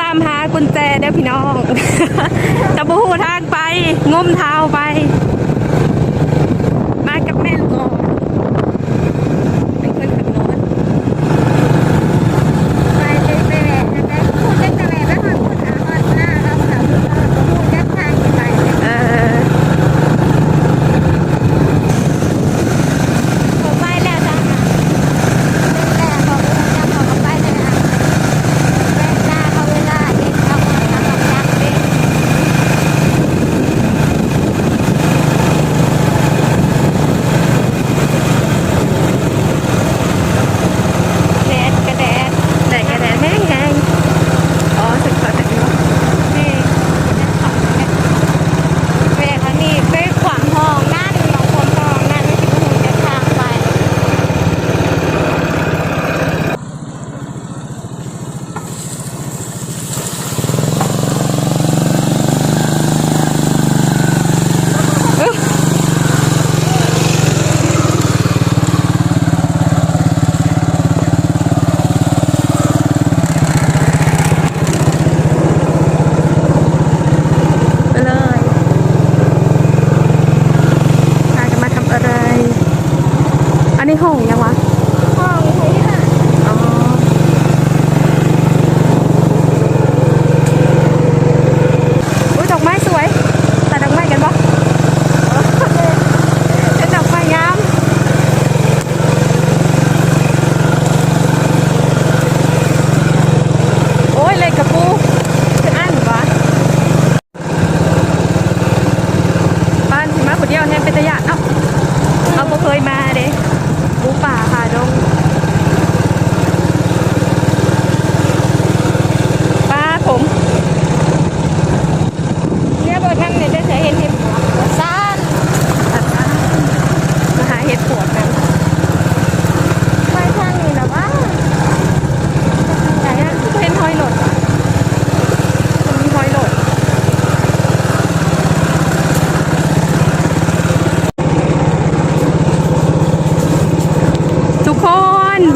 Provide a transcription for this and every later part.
ตามหากุญแจเด้อพี่น้องจะบูทางไปงมเท้าไป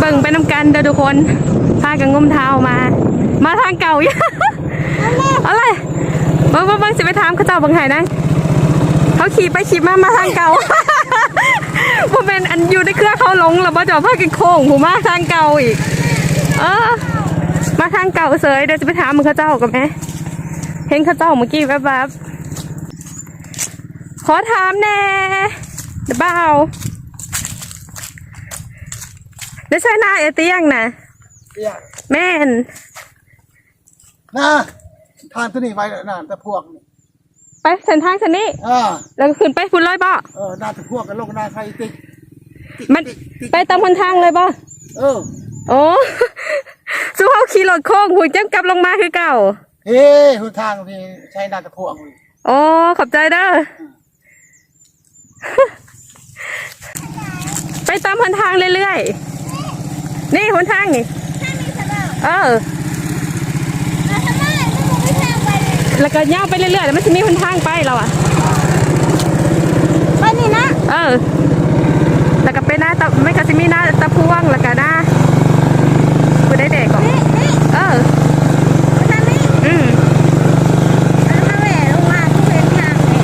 บิ่งไปน้ำกันเด้อทุกคนพากันงมเท้ามา มาทางเก่าอีกอะไรบิ่งบิ่งเบิ่งสิไปถามเขาเจ้าบิ่งไห้นะเขาขี่ไปขี่มามาทางเก่าผมเป็นอันอยู่ในเครือเขาหลงแล้วบ่จะพากันโค้งผมมาทางเก่าอีก เออ มาทางเก่าเสยเดี๋ยวจะไปถามมึงเขาเจ้ากันไหมเห็นเขาเจ้าเมื่อกี้แวบๆขอถามแน่เดี๋ยวเบา ได้ใช่หน้าเอเตียงนะเตี้ยแม่นนะทานตัวนี้ไว้นานแต่พวกนี่ไปเส้นทางเส้นนี้อ่าแล้วก็ขึ้นไปพุ่นเลยบ่เออนาแต่พวกกันลงนาใครติ๊กมันไปตามคนทางเลยบ่เออโอ้สู้เขาขี่รถโค้งหุ่นจังกลับลงมาคือเก่าเฮ้หนทางที่ใช้นาแต่พวกนี่โอ้ขอบใจเด้อไปตามหนทางเรื่อยๆ นี่หนทางนี่เออ แล้วทำไมไม่มองไม่ทางไปเลยแล้วก็ย่าวไปเรื่อยๆแล้วมันจะมีหนทางไปเราอะไปนี่นะเออ แล้วก็ไปหน้าตะไม่ก็จะมีหน้าตะพวงแล้วก็หน้ากูได้เด็กก่อน นี่นี่ เออ ไปทางนี้ อืม แล้วถ้าแหวกลงมาทุกเส้นทางเลย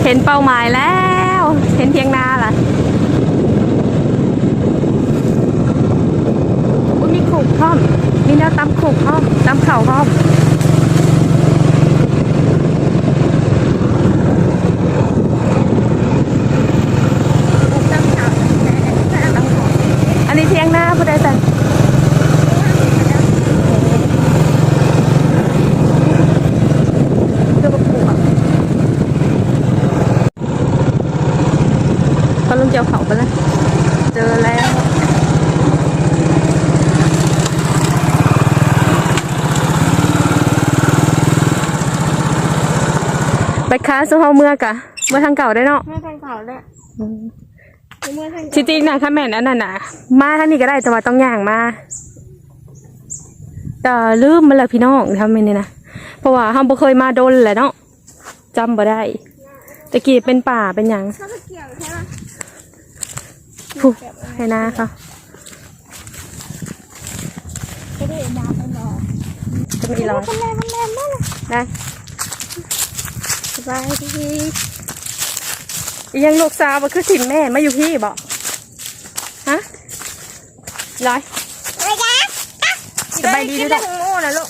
เห็นเป้าหมายแล้ว เห็นเทียงนาล่ะอุ๊ยมีขุกพร้อม มีแนวตำขุกพร้อมตำเข่าพร้อมตามข่าวตามข่าวอันนี้เทียงนาผู้ใดแต่เพื่อประกวดเขาลงเจียวเขาไปแล้ว เจอแล้ว ไปค้า สุเฮาเมื่อกะเมื่อทางเก่าได้เนาะไม่ทางข่าวเลยเมื่อทางจริงๆนะถ้าแม่นอันนั้นนะมาท่างนี้ก็ได้แต่ว่าต้องย่างมาแต่ลืมมาแล้วพี่น้องทำไมนี่นะเพราะว่าเฮาบ่เคยมาโดนแหละเนาะจำบ่ได้ตะกี้เป็นป่าเป็นหยังเขาไปเกี่ยวใช่ไหมผูกให้นาเขาก็ได้น้ำไปหน่อยจะมีร้อยคนแรงคนแรงมากเลยได้ส บายดีอียังลูกสาวบ่คือสินแม่มาอยู่พี่บอกฮะร้อยอะไรกันสบายดีด้วยกินโม่นะลูก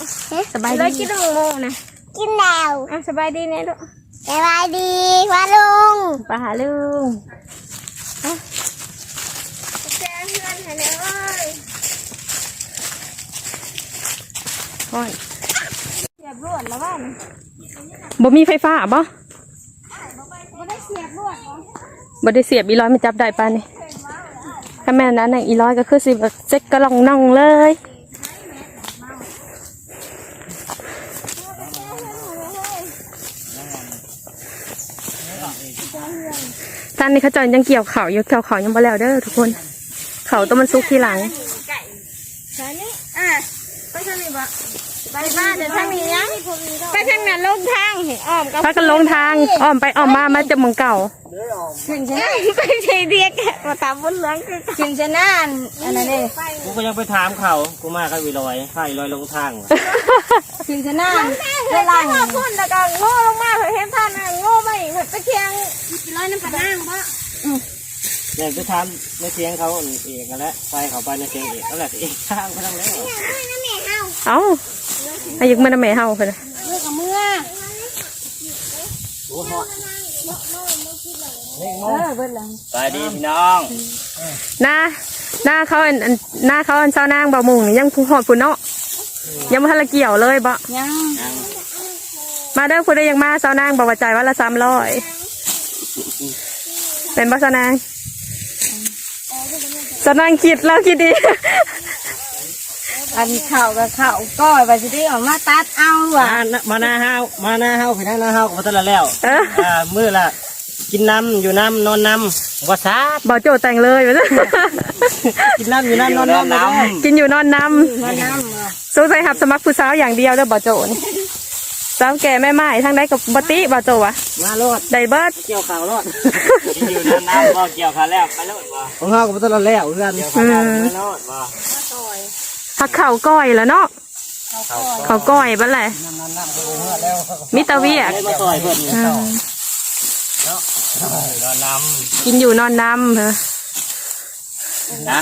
สบายเลยดีกินโม่นะกินแล้วอะสบายดีเนี่ยลูกสบายดีว่าลุงไปหาลุงแจ้งเพื่อนให้เลยห้อย เสียบรวดแล้วบ้าน บ่มีไฟฟ้าบ่ไม่ได้เสียบรวดบ่ได้เสียบอีร้อยมันจับได้ปานนี่ถ้าแม่นั้นน่ะอีร้อยก็คือสิบเจ๊กกระลองน่องเลยท่านนี่เขาจายังเกี่ยวเขาอยู่เกี่ยวเขายังบ่แล้วเด้อทุกคน เขาต้องมันซุกทีหลัง ใช่นี่อะไปทางนี้บ่ ไปบ้านเดี๋ยวทางนี้นะไปทางนั้นลงทางเห็นอ้อมก็พากันลงทางอ้อมไปอ้อมมามาจะเมืองเก่าถึงชนะไปใช้เรียกมาตามบนเหลืองถึงชนะอันนั้นเองกูก็ยังไปถามเขากูมากับวีลอยข้าอีลอยลงทางว่ะถึงชนะเวลาพุ่นแล้วก็โง่ลงมาเห็นท่านโง่ไปไปเคียงร้อยน้ำปลาหน้าบ่อยากไปถามในเสียงเขาเอกกันแล้วไปเขาไปในเสียงเอกแล้วแหละเอกข้างไปทั้งแล้วเอ้า อายุมันแม่เฮาเพิ่นน่ะเมื่อกับเมื่อโอ้โหเออเบิดหลังไปดีพี่น้องหน้าหน้าเขาอันอันหน้าเขาอันเช้านางบ่มุงนี่ยังผู้หอดผู้เนาะยังบ่ทันละเกี่ยวเลยบ่ยังมาเด้อผู้ใดยังมาเช้านางบอกว่าจ่ายวันละ300เป็นบ่เช้านางเช้านางคิดแล้วคิดดี อันเข่ากับเข่าก้อยไปสิได้ออกมาตัดเอาว่ะมามาหน้าห้าวมาหน้าห้าวพี่น้าหน้าห้าวก็ตละแล้วเอออ่ามือละกินน้ำอยู่น้ำนอนน้ำว่าซาดบ่โจแต่งเลยว่าซั่นกินน้ำอยู่น้ำนอนน้ำเลยกินอยู่นอนนำมาน้ำว่ะสงสัยหับสมัครผู้สาวอย่างเดียวเด้อบ่โจนี่สาวแก่แม่ไม้ทั้งได้กับบ่ติบ่โจวะมาโลดได้เบิดเกี่ยวข่าวโลดกินอยู่น้ำน้ำบ่เกี่ยวข่าวแล้วไปโลดบ่ของห้าวก็ตละแล้วเพื่อนเกี่ยวข่าวแล้วไปโลดบ่ ผักเข่าวก้อยแล้วเนาะเขาวก้อยบ้านแหละมิตรเวียกได้มาต่อยเพื่อนอืมนอนน้กินอยู่นอนน้ำเหรอำนะ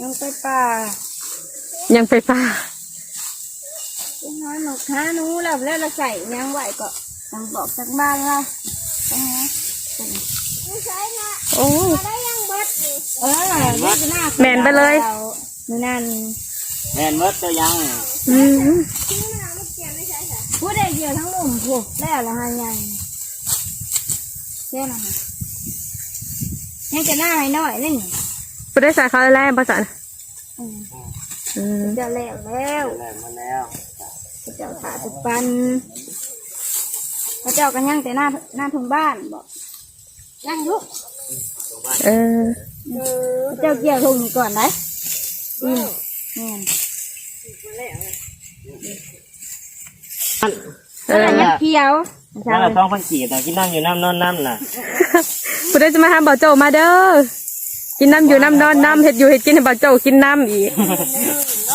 ยังไปป่า ยังไปป่าน้อยหนกขาหนูแล้วแล้วเราใส่ยังไหวก็ต้องบอกจากบ้านเราไม่ใช่นะโอ้ได้ยังเบิดเออนี่จะน่าแมนไปเลย นี่นั่นแม่นเมื่อจะยังอืมพูดได้เดียวทั้งหมุมผูกแล้วละหันยังเจ้าหน่ะยังจะหน้าให้หน่อยนี่ผู้ได้ใส่เขาแรกภาษาอืมจะแล้วแล้วแรงมาแล้วพระเจ้าขาตุปันพระเจ้ากันยังแต่หน้าหน้าทุ่งบ้านบอกยังลูกเออพระเจ้าเกี่ยวทุ่งนี่ก่อนนะ อืมแม่นเออยังเกี่ยวถ้าเราท้องพันกี่แต่กินน้ำอยู่น้ำนอนน้ำน่ะผู้ได้จะมาทำบ่อโจมาเด้อ กินน้ำอยู่น้ำนอนน้ำเห็ดอยู่เห็ดกินให้บ่อโจกินน้ำอีก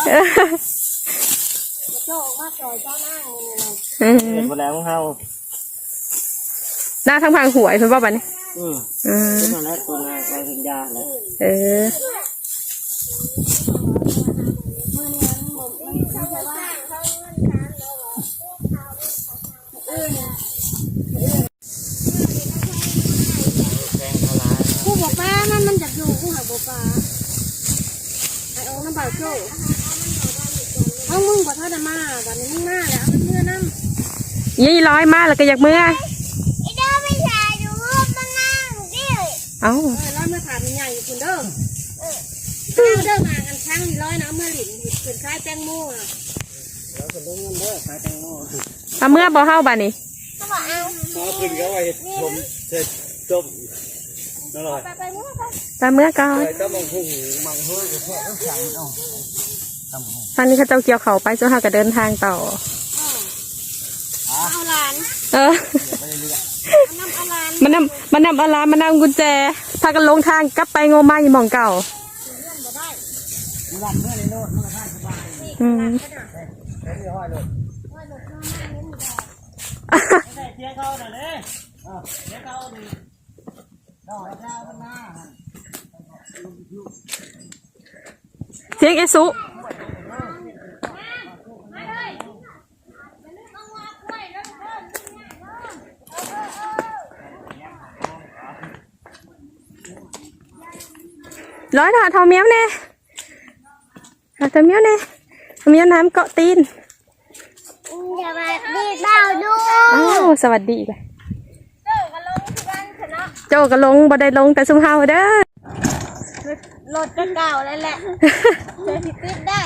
เออโจ้มาจอยเจ้าหน้าเออเห็นหมดแล้วของเฮาหน้าทั้งพังหวยเพิ่นว่าบัดนี้อืมอืมเป็นอะไรตัวนาไปถึงยาแล้วเออ แกงเขาร้ายผู้บอกป้ามันมันจะอยู่ผู้หักบอกป้าไอโอ้น้ำเปล่าโจ้เอามึงขอโทษนะมาวันนี้มึงมาแล้วเอาเมื่อน้ำยี่ร้อยมาแล้วก็อยากเมื่อไอเด้อไม่ใช่ดูมันนั่งดิเอ้าร้อยเมื่อถามใหญ่อยู่คุณเด้อเออเอาเด้อมา ช่างร้อยนะเมื่อหลินเป็นคล้ายแตงโมอ่แล้วเป็นเรื่องเงินเด้อขายแตงโมเอาเมื่อบ่เฮาบัดนี้เขาบอกเอาพอขึ้นก็ไปชมเสร็จจบนั่นแหละไปไปมั่วไปตาเมื่อก่อนก็มังคุงมังเฮ้ยก็แค่ต้องสั่งเอาตอนนี้เขาเจ้าเกี่ยวเขาไปจนเขาก็เดินทางต่อเอาหลานเออเอาน้ำอลานมันนำมันนำอะไรมันนำกุญแจพากันลงทางกลับไปโงมา อยู่หมองเก่าอืมเสียเขาหน่อยเลยเสียเขาหนึ่งเสียงเอซุร้อยหาเทาเมียวแน่หา เทาเมียวแน่เทาเมียวน้ำเกาะตีนอย่ามาดีเบาดูอ้าวสวัสดีเลยโจก็ลงบ่ได้ลงแต่ซุมเฮาเด้อรถก็เก่าแล้วแหละเธอสิติดได้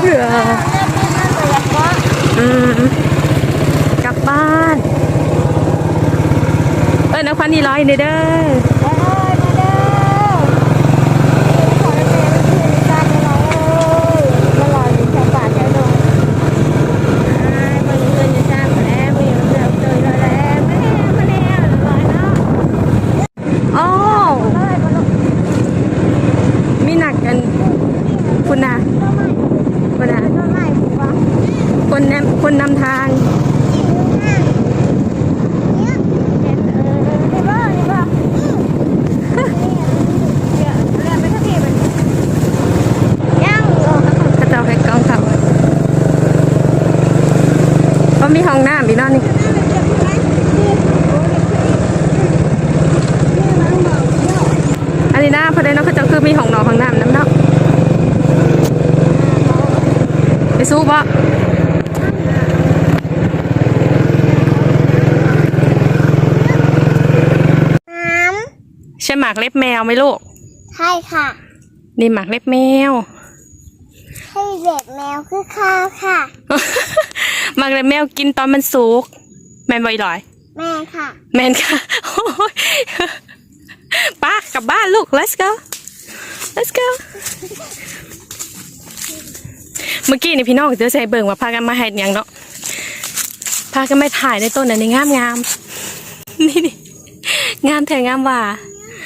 เบื่อเริ่มติดมันก็อยากว่าอืมกลับบ้าน เออนะควันนี่ร้อยนี่เด้อ เอ้ยมาเด้อขอได้เป็นคืนการเนาะเอ้ยมาลอยอยู่แถวป่าแถวดงอ้ายบ่มีเงินจะสร้างมาแล้วบ่มีเงินเจอแล้วมาแล้วมาแล้วลอยเนาะ อ๋อ ลอยบ่ลง มีหนักกัน คุณนะคุณนะ ต้นไม้ผูกว่า คนนำคนนำทางกระเจ้าให้กองเขาก็มีห้องน้ำอีกเนอนนี่อันนี้นะพอได้เนาะเขาเจ้าคือมีห้องนอนห้องน้ำน้ำเนาะไปสู้บ่ใช่หมากเล็บแมวไหมลูก ใช่ค่ะ นี่หมากเล็บแมว ให้เด็กแมวคือข้าวค่ะ หมากเล็บแมวกินตอนมันสุกแมนบ่อยลอย แม่ค่ะ แมนค่ะโอ้ยป้ากลับบ้านลูก let's go let's go เมื่อกี้นี่พี่น้องเจอใส่เบิ่งว่าพากันมาให้หยังเนาะพากันมาถ่ายในต้นอันนี้งามงามๆนี่นี่งามแถงามว่า